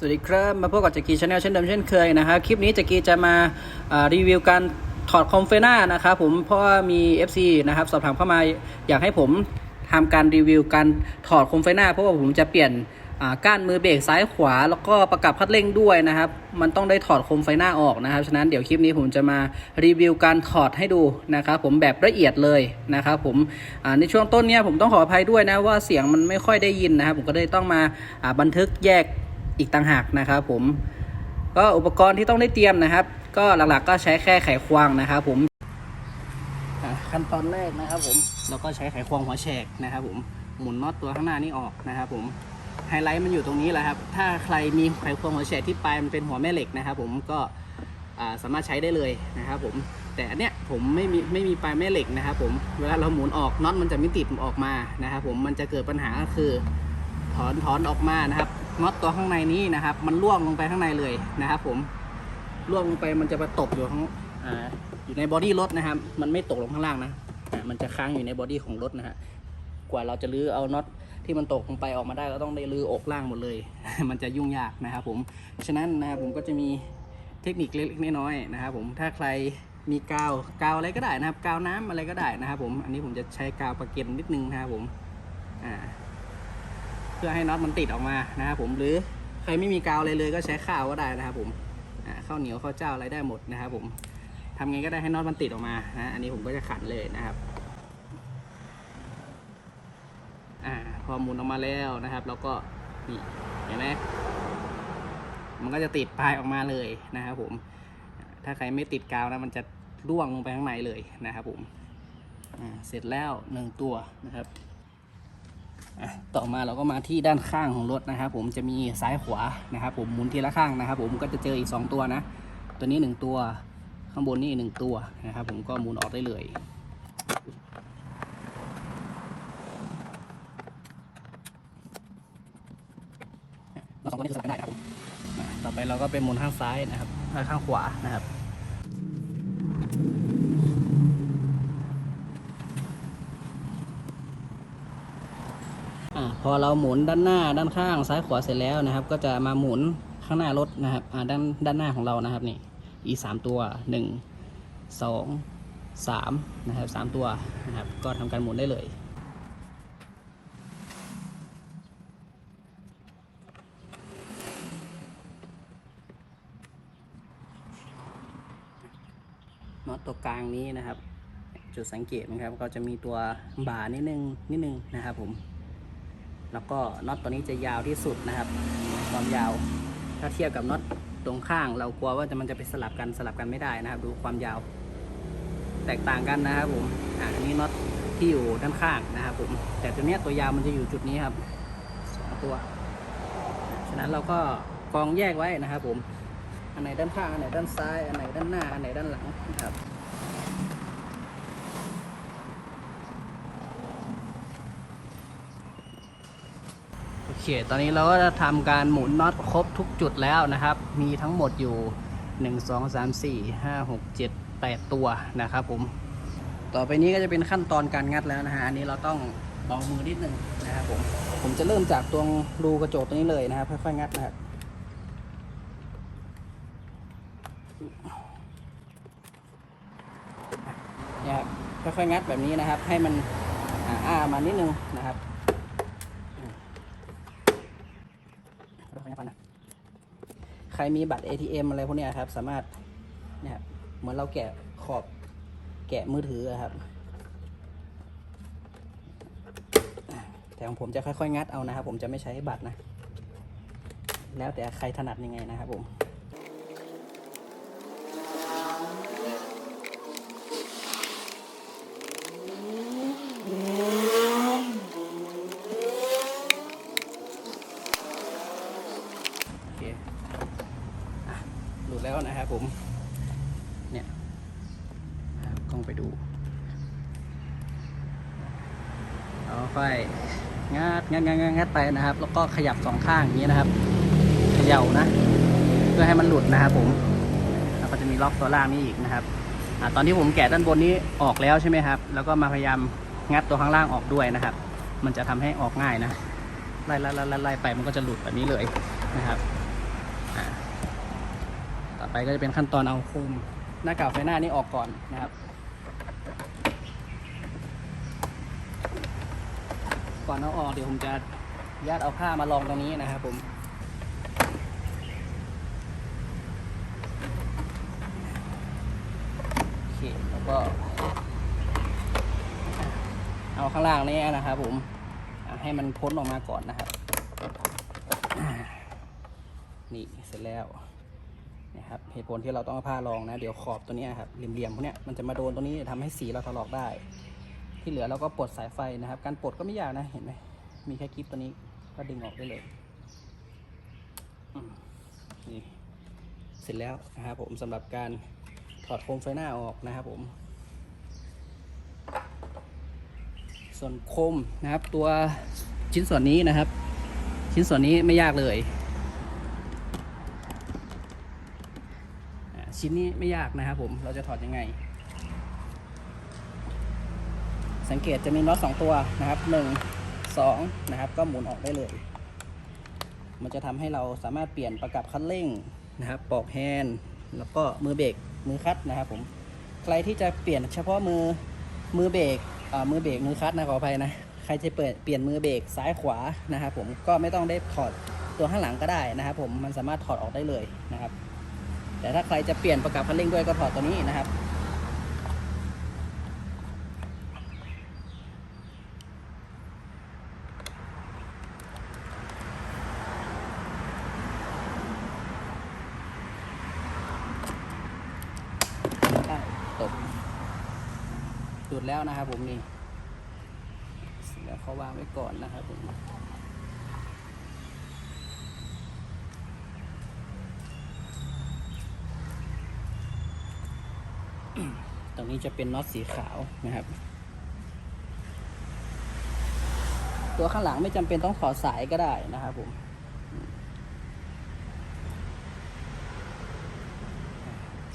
สวัสดีครับมาพบกับจักรีชาแนลเช่นเดิมเช่นเคยนะครับคลิปนี้จักรีจะมาารีวิวการถอดคอมเฟน่านะครับผมเพราะว่ามี FC นะครับสอบถามเข้ามาอยากให้ผมทำการรีวิวการถอดคอมเฟน่าเพราะว่าผมจะเปลี่ยนก้านมือเบรกซ้ายขวา แล้วก็ประกับพัดเร่งด้วยนะครับ มันต้องได้ถอดโคมไฟหน้าออกนะครับ ฉะนั้นเดี๋ยวคลิปนี้ผมจะมารีวิวการถอดให้ดูนะครับผมแบบละเอียดเลยนะครับผมในช่วงต้นเนี้ยผมต้องขออภัยด้วยนะว่าเสียงมันไม่ค่อยได้ยินนะครับผมก็เลยต้องมาบันทึกแยก อีกต่างหากนะครับผมก็อุปกรณ์ที่ต้องได้เตรียมนะครับ ก็หลักๆก็ใช้แค่ไขควงนะครับผมขั้นตอนแรกนะครับผมเราก็ใช้ไขควงหัวแฉกนะครับ ผมหมุนน็อตตัวข้างหน้านี่ออกนะครับ ผมไฮไลท์มันอยู่ตรงนี้แหละครับ ถ้าใครมีไขควงหัวแฉกที่ปลายมันเป็นหัวแม่เหล็กนะครับ ผมก็สามารถใช้ได้เลยนะครับ ผมแต่อันเนี้ยผมไม่มีไม่มีปลายแม่เหล็กนะครับ ผมเวลาเราหมุนออกน็อตมันจะไม่ติดออกมานะครับ ผมมันจะเกิดปัญหาก็คือถอนถอนออกมานะครับ น็อตตัวข้างในนี้นะครับ มันล่วงลงไปข้างในเลยนะครับ ผมล่วงลงไปมันจะไปตกอยู่ข้างอ่าอยู่ในบอดี้รถนะครับ มันไม่ตกลงข้างล่างนะอ่ามันจะค้างอยู่ในบอดี้ของรถนะฮะกว่าเราจะลื้อเอาน็อตที่มันตกลงไปออกมาได้ก็ต้องได้ลื้ออกล่างหมดเลย มันจะยุ่งยากนะครับ ผมฉะนั้นนะครับผมก็จะมีเทคนิคเล็กๆน้อยๆนะครับ ผมถ้าใครมีกาวกาวอะไรก็ได้นะครับ กาวน้ำอะไรก็ได้นะครับ ผมอันนี้ผมจะใช้กาวประเก็นนิดนึงนะครับผมอ่า เพื่อให้น็อตมันติดออกมานะครับผมหรือใครไม่มีกาวอะไรเลยก็ใช้ข้าวก็ได้นะครับผมข้าวเหนียวข้าวเจ้าอะไรได้หมดนะครับผมทำไงก็ได้ให้น็อตมันติดออกมานะอันนี้ผมก็จะขันเลยนะครับอ่าพอหมุนออกมาแล้วนะครับ แล้วก็นี่เห็นไหมมันก็จะติดปลายออกมาเลยนะครับผม ถ้าใครไม่ติดกาวนะมันจะร่วงลงไปข้างในเลยนะครับผมเสร็จแล้วหนึ่งตัวนะครับ ต่อมาเราก็มาที่ด้านข้างของรถนะครับผมจะมีซ้ายขวานะครับผมหมุนทีละข้างนะครับผมก็จะเจออีก 2 ตัวนะ ตัวนี้ 1 ตัวข้างบนนี่หนึ่งตัวนะครับผมก็หมุนออกได้เลยเราสองตัวนี้จะสลับกันได้ครับต่อไปเราก็เป็นหมุนข้างซ้ายนะครับข้างขวานะครับ พอเราหมุนด้านหน้าด้านข้างซ้ายขวาเสร็จแล้วนะครับ ก็จะมาหมุนข้างหน้ารถนะครับด้านด้านหน้าของเรานะครับนี่อีสามตัวหนึ่งสองสามนะครับสามตัวนะครับ ก็ทำการหมุนได้เลยน็อตตัวกลางนี้นะครับ จุดสังเกตนะครับ ก็จะมีตัวบ่านิดนึงนิดนึงนะครับผม แล้วก็น็อตตัวนี้จะยาวที่สุดนะครับ ความยาวถ้าเทียบกับน็อตตรงข้าง เรากลัวว่าจะมันจะไปสลับกันสลับกันไม่ได้นะครับ ดูความยาว แตกต่างกันนะครับผมอ่าอันนี้น็อตที่อยู่ด้านข้างนะครับผมแต่ตัวเนี้ยตัวยาวมันจะอยู่จุดนี้ครับสองตัวฉะนั้นเราก็กองแยกไว้นะครับผมอันไหนด้านข้างอันไหนด้านซ้ายอันไหนด้านหน้าอันไหนด้านหลังนะครับ โอเค ตอนนี้เราก็จะทำการหมุนน็อตครบทุกจุดแล้วนะครับ มีทั้งหมดอยู่ 1 2 3 4 5 6 7 8 ตัวนะครับผม ต่อไปนี้ก็จะเป็นขั้นตอนการงัดแล้วนะฮะ อันนี้เราต้องเบามือนิดนึงนะครับผม ผมจะเริ่มจากตรงรูกระจกตรงนี้เลยนะครับ ค่อยๆงัดนะครับเนี่ยครับค่อยๆงัดแบบนี้นะครับ ให้มันอ้ามานิดนึงนะครับค่อยๆงัดมานะใครมีบัตร ATM อะไรพวกนี้ครับ สามารถเนี่ยครับเหมือนเราแกะขอบแกะมือถืออะครับ แต่ของผมจะค่อยๆ งัดเอานะครับ ผมจะไม่ใช้บัตรนะ แล้วแต่ใครถนัดยังไงนะครับผม โอเคอะหลุดแล้วนะครับผม เนี่ยกล้องไปดูเอาค่อยงัดงัดงัดงัดงัดไปนะครับ แล้วก็ขยับสองข้างอย่างนี้นะครับเขย่านะ เพื่อให้มันหลุดนะครับผมแล้วก็จะมีล็อกตัวล่างนี้อีกนะครับอตอนที่ผมแกะด้านบนนี้ออกแล้วใช่ไหมครับ แล้วก็มาพยายามงัดตัวข้างล่างออกด้วยนะครับ มันจะทำให้ออกง่ายนะไล่ไล่ไล่ไล่ไลไปมันก็จะหลุดแบบนี้เลยนะครับ ต่อไปก็จะเป็นขั้นตอนเอาโคม หน้ากากไฟหน้านี้ออกก่อนนะครับ ก่อนเอาออกเดี๋ยวผมจะญาตเอาผ้ามารองตรงนี้นะครับผมโอเคแล้วก็ เอาข้างล่างนี้นะครับผมให้มันพ้นออกมาก่อนนะครับ นี่เสร็จแล้ว นะครับเหตุผลที่เราต้องเอาผ้ารองนะ เดี๋ยวขอบตัวนี้ครับเหลี่ยมๆพวกเนี้ยมันจะมาโดนตัวนี้ทำให้สีเราถลอกได้ ที่เหลือเราก็ปลดสายไฟนะครับ การปลดก็ไม่ยากนะเห็นไหมมีแค่คลิปตัวนี้ก็ดึงออกได้เลยนี่เสร็จแล้วนะครับผมสำหรับการถอดโคมไฟหน้าออกนะครับผม ส่วนโคมนะครับตัวชิ้นส่วนนี้นะครับ ชิ้นส่วนนี้ไม่ยากเลยอ่า ชิ้นนี้ไม่ยากนะครับผมเราจะถอดยังไง สังเกตจะมีน็อตสองตัวนะครับหนึ่งสองนะครับก็หมุนออกได้เลย มันจะทำให้เราสามารถเปลี่ยนประกับคันเร่งนะครับปอกแฮนด์แล้วก็มือเบรกมือคัดนะครับผมใครที่จะเปลี่ยนเฉพาะมือมือเบรกอ่ามือเบรกมือคัดนะขออภัยนะใครจะเปิดเปลี่ยนมือเบรกซ้ายขวานะครับผมก็ไม่ต้องได้ถอดตัวข้างหลังก็ได้นะครับผมมันสามารถถอดออกได้เลยนะครับ แต่ถ้าใครจะเปลี่ยนประกับคันเร่งด้วยก็ถอดตัวนี้นะครับได้ตกจุดแล้วนะครับผมนี่เดี๋ยวเขาวางไว้ก่อนนะครับผม ตรงนี้จะเป็นน็อตสีขาวนะครับ ตัวข้างหลังไม่จำเป็นต้องถอดสายก็ได้นะครับผม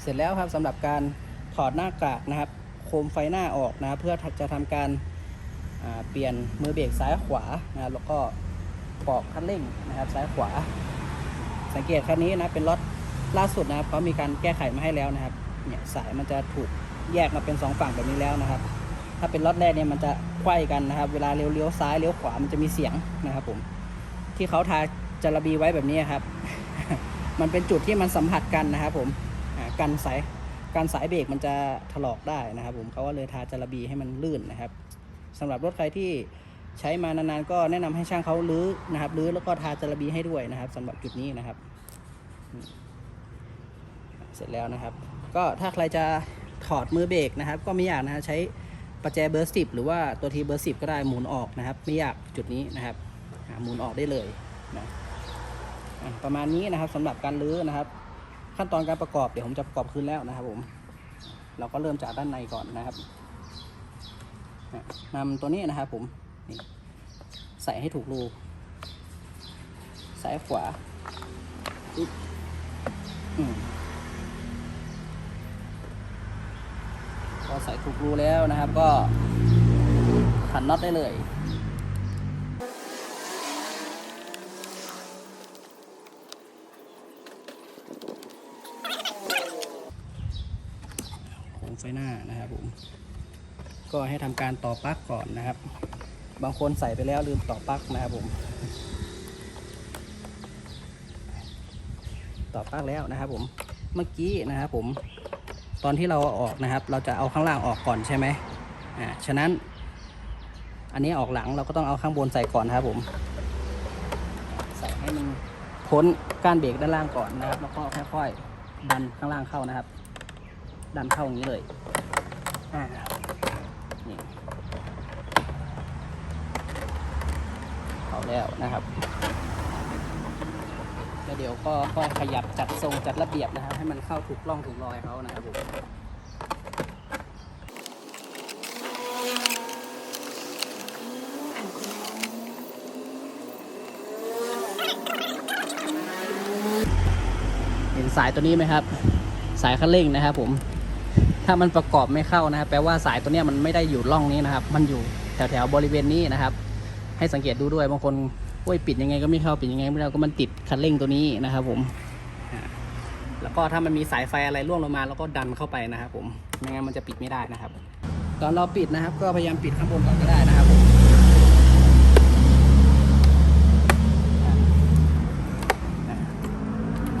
เสร็จแล้วครับสำหรับการถอดหน้ากากนะครับ โคมไฟหน้าออกนะครับ เพื่อจะทำการาเปลี่ยนมือเบรกซ้ายขวานะครับแล้วก็ปอกคันเร่งนะครับ ซ้ายขวา สังเกตคันนี้นะเป็นรถล่าสุดนะครับเขามีการแก้ไขมาให้แล้วนะครับ เนี่ยสายมันจะถูกแยกมาเป็นสองฝั่งแบบนี้แล้วนะครับ ถ้าเป็นรถแรกเนี่ยมันจะไขว้กันนะครับ เวลาเลี้ยวซ้ายเลี้ยวขวามันจะมีเสียงนะครับผมที่เขาทาจาระบีไว้แบบนี้ครับ มันเป็นจุดที่มันสัมผัสกันนะครับผมอ่ากันสายการสายเบรกมันจะถลอกได้นะครับผมเขาก็เลยทาจาระบีให้มันลื่นนะครับสำหรับรถใครที่ใช้มานานๆก็แนะนำให้ช่างเขาลื้อนะครับลื้อแล้วก็ทาจาระบีให้ด้วยนะครับสำหรับจุดนี้นะครับ เสร็จแล้วนะครับ ก็ถ้าใครจะถอดมือเบรกนะครับ ก็ไม่ยากนะใช้ประแจเบอร์สิบหรือว่าตัวทีเบอร์สิบก็ได้หมุนออกนะครับ ไม่ยากจุดนี้นะครับหมุนออกได้เลยนะประมาณนี้นะครับสำหรับการลื้อนะครับ ขั้นตอนการประกอบเดี๋ยวผมจะประกอบคืนแล้วนะครับผมเราก็เริ่มจากด้านในก่อนนะครับอะนำตัวนี้นะครับผมใส่ให้ถูกรูซ้ายขวาอืม ใส่ถูกรูแล้วนะครับ ก็ขันน็อตได้เลยโคมไฟหน้านะครับผม ก็ให้ทำการต่อปลั๊กก่อนนะครับ บางคนใส่ไปแล้วลืมต่อปลั๊กนะครับผม ต่อปลั๊กแล้วนะครับผม เมื่อกี้นะครับผม ตอนที่เราออกนะครับ เราจะเอาข้างล่างออกก่อนใช่ไหมอ่าฉะนั้น อันนี้ออกหลังเราก็ต้องเอาข้างบนใส่ก่อนครับผม ใส่ให้มันพ้นก้านเบรกด้านล่างก่อนนะครับ แล้วก็ค่อยๆดันข้างล่างเข้านะครับ ดันเข้าอย่างนี้เลยอ่านี่เข้าแล้วนะครับ เดี๋ยวก็ค่อยขยับจัดทรงจัดระเบียบนะครับ ให้มันเข้าถูกร่องถูกรอยเขานะครับผมเห็นสายตัวนี้ไหมครับ สายคันเร่งนะครับผมถ้ามันประกอบไม่เข้านะครับแปลว่าสายตัวนี้มันไม่ได้อยู่ร่องนี้นะครับ มันอยู่แถวแถวๆบริเวณนี้นะครับ ให้สังเกตดูด้วยบางคน โอ้ยปิดยังไงก็ไม่เข้าปิดยังไงไม่ได้ก็มันติดคันเร่งตัวนี้นะครับผม แล้วก็ถ้ามันมีสายไฟอะไรร่วงลงมาเราก็ดันเข้าไปนะครับผมไม่งั้นมันจะปิดไม่ได้นะครับ ตอนเราปิดนะครับ ก็พยายามปิดข้างบนก่อนก็ได้นะครับผม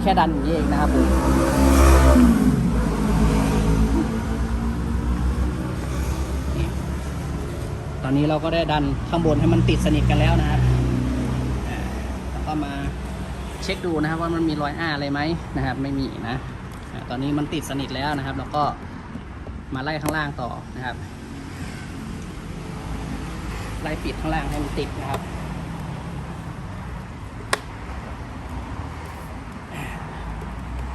แค่ดันอย่างนี้เองนะครับผมตอนนี้เราก็ได้ดันข้างบนให้มันติดสนิทกันแล้วนะครับ ก็มาเช็คดูนะครับว่ามันมีรอยอ้าอะไรไหมนะครับ ไม่มีนะตอนนี้มันติดสนิทแล้วนะครับแล้วก็มาไล่ข้างล่างต่อนะครับไล่ปิดข้างล่างให้มันติดนะครับ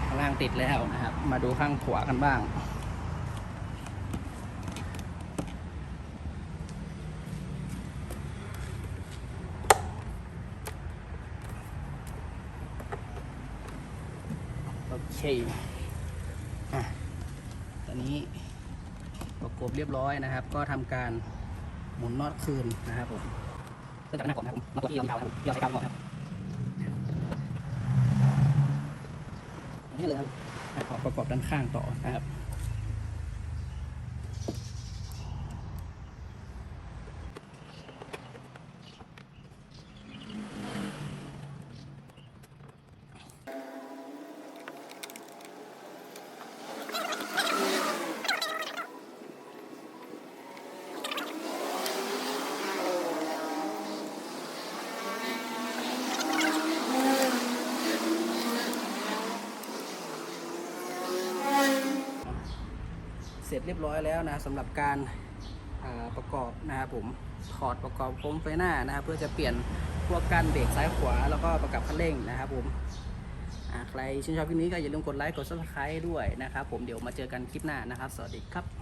ข้างล่างติดแล้วนะครับ มาดูข้างขวากันบ้าง โอเคอะตอนนี้ประกบเรียบร้อยนะครับ ก็ทำการหมุนน็อตคืนนะครับผมเริ่มจากหน้าก่อนนะครับผมน็อตตัวที่ยาวๆนะครับยาวใช้กาวก่อนครับนี่เลยครับอ่อประกอบด้านข้างต่อนะครับ เสร็จเรียบร้อยแล้วนะสำหรับการาประกอบนะครับผมถอดประกอบโคมไฟหน้านะครับเพื่อจะเปลี่ยนพวกกันเบรกซ้ายขวาแล้วก็ประกับคันเร่งนะครับผมใครชื่นชอบคลิปนี้ก็อย่าลืมกดไลค์กด subscribe ด้วยนะครับผมเดี๋ยวมาเจอกันคลิปหน้านะครับ สวัสดีครับ